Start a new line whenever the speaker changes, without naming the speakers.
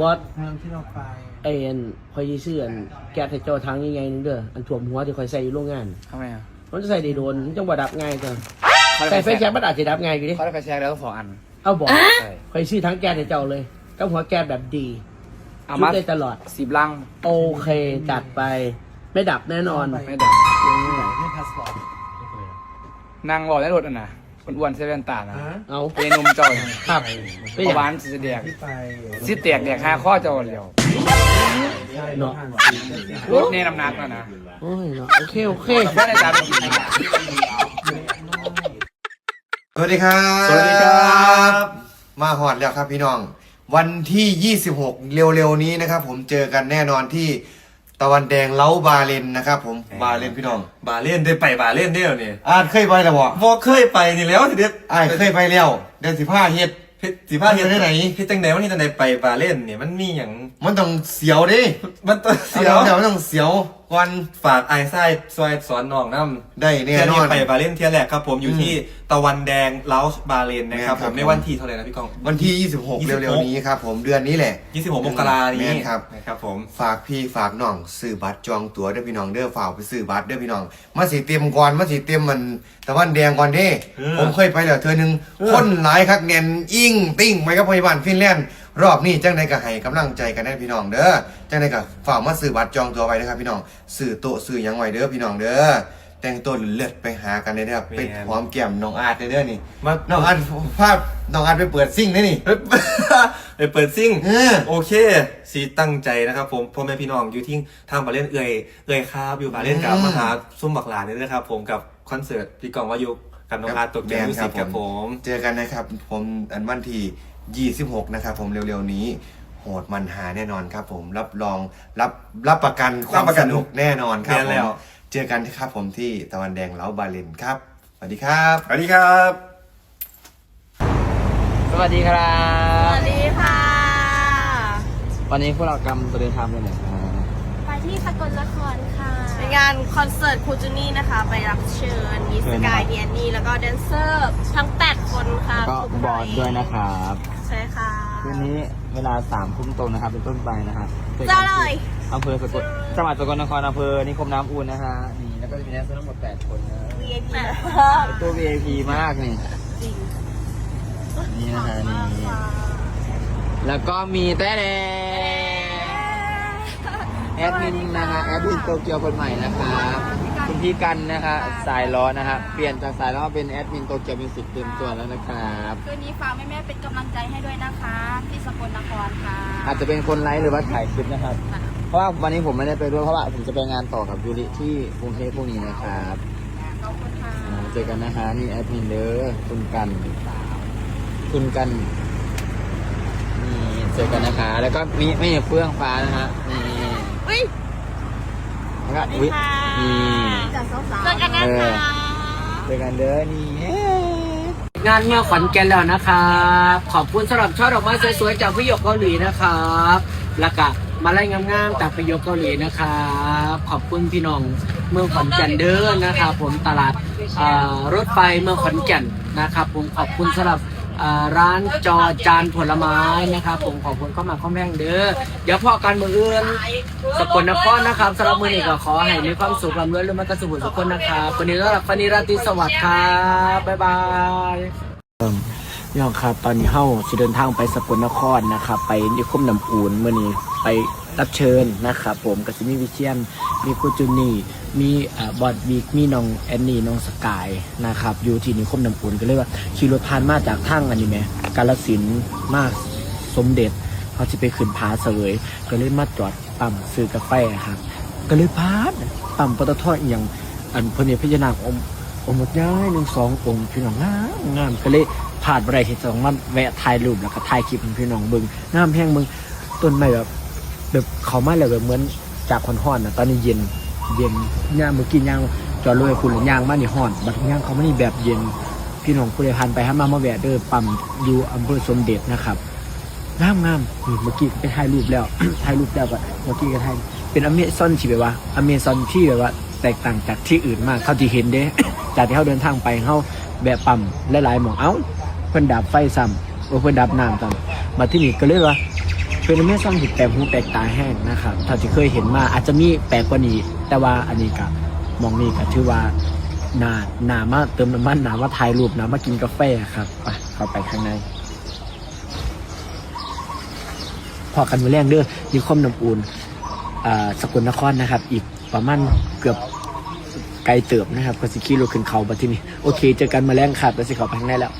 บอส
ทางที่เราไป
ไอ้อันคอยซื้ออันแก๊สให้เจ้าทางยังไงนึงเด้ออันถ่วมหัวที่คอยใส่อยู่โรงงาน
ทำไมอะ
มันจะใส่ได้โดนมันจังบ่ดับง่ายจ้ะใส่ไฟแช็กมันอาจจะดับง่ายอยู่ดิ
เขาได้ไฟแช็กแล้วต้องสองอัน
เอาบอก
ใช่
คอยซื้อทั้งแก๊สให้เจ้าเลยกับหัวแก๊สแบบดี
เอา
ชุด
มา
ได้ตลอด
สิบลัง
โอเคจัดไป ไม่ดับแน่นอน
ไม่ดับ
ไม่พาสปอร์ต
นั่งรอได้รถอะนะ อ้วนๆเซเว่นตานะ
ฮะ
เอา
เป็นนมจอย
ครับ
ป
ไม่อ
ระ
ยาก
วานสิแดก
ที่ไป
สิแตกแดกห้าข้อจอเดียว
ใช่
เนาะ
ทาง
รถเนน้ำหนักแล้วนะ
โอ้ยเนาะโอเค โอเค
ไม่ได้ตาม
สวัสดีครับ
สวัสดีครับ
มาหอดแล้วครับพี่น้อง วันที่ 26 เร็วๆนี้นะครับ ผมเจอกันแน่นอนที่ ตะวันแดงเล้าบาเลนนะครับผมบาเลนพี่น้อง
บาเล่นได้ไปบาเล่นได้แล้วนี่
อาจเคยไปแล้วบ่
บ่เคยไปนี่แล้วทีเดียว
อ้ายเคยไปแล้วเดือนสิบห้าเฮ็ด
เพชรสิพาเฮ็ด
ไปไหน
เฮ็ดจังได๋วันนี้จังได๋ไปบาเล่นนี่มันมีหยัง
มันต้องเสียวดิ
มันต้อง
เสี
เสี
ย
ยวว
เดี๋ยวมันต้องเสียว ก่อน
ฝากไอ้ไส้ซอยสอนน้องนำ
ได้แน่
เที่ยวน
อ
นี้
น
ไปบาเล่นเที่ยวแรกครับผมอยู่
อืม
ที่ตะวันแดงเลาส์บาเลนนะครับ
แม่นค
ผ
รับ
มในวันที่เท่าไหร่นะพี่กอง
วันที่ 26เร็วๆนี้ครับผมเดือนนี้แหละ
26มกรานี้
แม่นครับ
นะครับผม
ฝากพี่ฝากน้องซื้อบัตรจองตั๋วเด้อพี่น้องเด้อฝากไปซื้อบัตรเด้อพี่น้องมาสิเตรียมก่อนมาสิเตรียมมันตะวันแดงก่อนเด้
เออ
ผมเคยไปแล้วเธอหนึ่ง
เออ
คนหลายคักแน่นอิ่งติ้งไปกับพยาบาลฟินแลนด์ รอบนี้จังใดก็ให้กำลังใจกันได้พี่น้องเด้อจังใดก็ฝากมาซื้อบัตรจองตั๋วไว้นะครับพี่น้องซื้อโต๊ะซื้อหยังไว้เด้อพี่น้องเด้อแต่งตัวเลือดไปหากันเลยเด้อไปหอมแก้มน้องอาร์ตเด้อนี่
มา
น้องอาร์ตภาพน้องอาร์ตไปเปิดซิ่งได้นี่
เฮ้ย ไปเปิดซิ่ง
เออ
โอเค สีตั้งใจนะครับผมพ่อแม่พี่น้องอยู่ที่ทางบาเล่นเอ่ยเอ่ยครับอยู่บาเล่นกับ
อืม
มหาซุ้มบักหลานนี่นะครับผมกับคอนเสิร์ตพี่กองวายุกับน้องอาร์ตตกใจมิวสิกกับผม
เจอกันนะครับผมอันวันที่ 26 นะครับผมเร็วๆนี้โหดมันหาแน่นอนครับผมรับรองรับรับประกันควา
รั
ม
บประกั
ส
น
นุกแน่นอนครับ
แน่แล้ว
ผมเจอกันครับผมที่ตะวันแดงเล้าบาเลนครับสวัสดีครับ
สวัสดีครับ
สวัสดีครั
ส
บ
วัสดีค่ะ
วันนี้พวกเรากำลังจะเดินทางไปไหนครับ
ไปที่สกลนครค่ะเป็นงานคอนเสิร์ตครูจูนี่นะคะ ไปรับเชิญมีสกายเดียนนี่แล้วก็แดนเซอร์ ทั้ง 8 คนค่ะ
ก็
ทุก
บอร์ดด้วยนะครับ
ใช่ค่ะ
คืนนี้เวลาสามทุ่มตรงนะครับ เป็นต้นไปนะครับ
เจ้าเลย
อำเภอสกลจังหวัดสกลนครอำเภอนิคมน้ำอุ่นนะฮะนี่แล้วก็จะมีแดนเซอร์ทั้งหมดแปดคนนะ
VIP
ตัว VIP มากนี่
จริง
นี่นะฮะนี่แล้วก็มีแต่แดแอดมินนะฮะแอดมินโตเกียวคนใหม่นะครับ คุณพี่กันนะคะสายล้อนะฮะเปลี่ยนจากสายล้อมาเป็นแอดมินโตเกียวมิวสิกเต็มตัวแล้วนะครับ
คืนนี้ฝากแม่ๆเป็นกำลังใจให้ด้วยนะคะ ที่สกลนครค่ะ
อาจจะเป็นคนไลฟ์หรือว่าถ่ายคลิปนะครับ เพราะว่าวันนี้ผมไม่ได้ไปด้วยเพราะว่าผมจะไปงานต่อกับยูริที่กรุงเทพพวกนี้นะครับ
ขอบคุณค่ะ
อ่าเจอกันนะคะนี่แอดมินเด้อคุณกันคุณกันนี่เจอกันนะคะ แล้วก็มีไม่เฟื่องฟ้านะฮะนี่
อุ้ย
แล้วก็อุ๊ย นี่
จัดสาวๆเจอกันนะคะ
เจอกันเด้อนี่
งานเมื่อขอนแก่นแล้วนะครับ ขอบคุณสำหรับช่อดอกไม้สวยๆจากพี่หยกเกาหลีนะครับ แล้วก็มาไล่งามๆจากพี่หยกเกาหลีนะครับ ขอบคุณพี่น้องเมืองขอนแก่นเด้อนะครับผมตลาดอ่ารถไฟเมืองขอนแก่นนะครับ ผมขอบคุณสำหรับอ่า ร้านจอจานผลไม้นะครับ ผมขอบคุณเข้ามาข้อมแม่งเด้อเดี๋ยวพอกันมืออื่นสกลนครนะครับสำหรับมือนี้ก็ขอให้มีความสุขลำรวยเรื่องมันกระสุนทุกคนนะครับวันนี้ก็รับฟันนีราตรีสวัสดิ์ครับบ๊ายบายพี่น้องครับตอนนี้เฮาสิเดินทางไปสกลนครนะครับ ไปนิคมน้ำอูนเมื่อนี้ไปรับเชิญนะครับ ผมกับซิมีวิเชียนมีครูจูนี่ มีบอดวีกมีน้องแอนนี่น้องสกายนะครับอยู่ที่นิคมน้ำอูนก็เลยว่าขี่รถผ่านมาจากทางอันนี้ไหมกาลสินมาสมเด็จเขาจะไปขึ้นผาเสวยก็เลยมาจอดปั๊มซื้อกาแฟครับ ก็เลยพาดปั๊มปตทออย่างอันพระเนรพญานาคอมอมดย้ายหนึ่งสององค์พี่น้องงามงามก็เลยผ่านบริที่จะต้องมาแวะถ่ายรูปแล้วก็ถ่ายคลิปพี่น้องเบิ่งงามแพงเบิ่งต้นไม้แบบแบบเขามาแล้วแบบเหมือนจากคนห้อนนะตอนนี้เย็น เย็นย่างเมื่อกี้ย่างจอดรถให้คุณหรือย่างมานี่ห้อน บัดย่างเขาไมานี่แบบเย็น พี่น้องผู้ใดผ่านไปหามามาแวะเด้อปั๊มอยู่อำเภอสมเด็จนะครับงามงามนี่เมื่อกี้ไปถ่ายรูปแล้ว ถ่ายรูปแล้วก็เมื่อกี้ก็ถ่ายเป็นอเมซอนที่แบบว่าอเมซอนที่แบบว่า แตกต่างจากที่อื่นมากเขาที่เห็นเด้ จากที่เขาเดินทางไปเขาแบบปั๊มหลายๆหมองเอ้าเพิ่นดับไฟซ้ำโอ้เพิ่นดับน้ำซ้ำมาที่นี่ก็เลยว่า เป็นแม่ซ่องหิดแปลกหูแปลกตาแห้งนะครับเท่าที่เคยเห็นมาอาจจะมีแปลกกว่านี้ แต่ว่าอันนี้ก็มองนี่ก็ถือว่านานามาเติมน้ำมันนามาถ่ายรูปนามากินกาแฟครับไปเข้าไปข้างในพอกันมาแรงเด้อนิคมน้ำอูนอ่าสกลนครนะครับ อีกประมาณเกือบไกลเติบนะครับก็สิขี่รถขึ้นเขาบัดที่นี่โอเค เจอกันมาแรงครับแล้วสิเขาไปข้างในแล้ว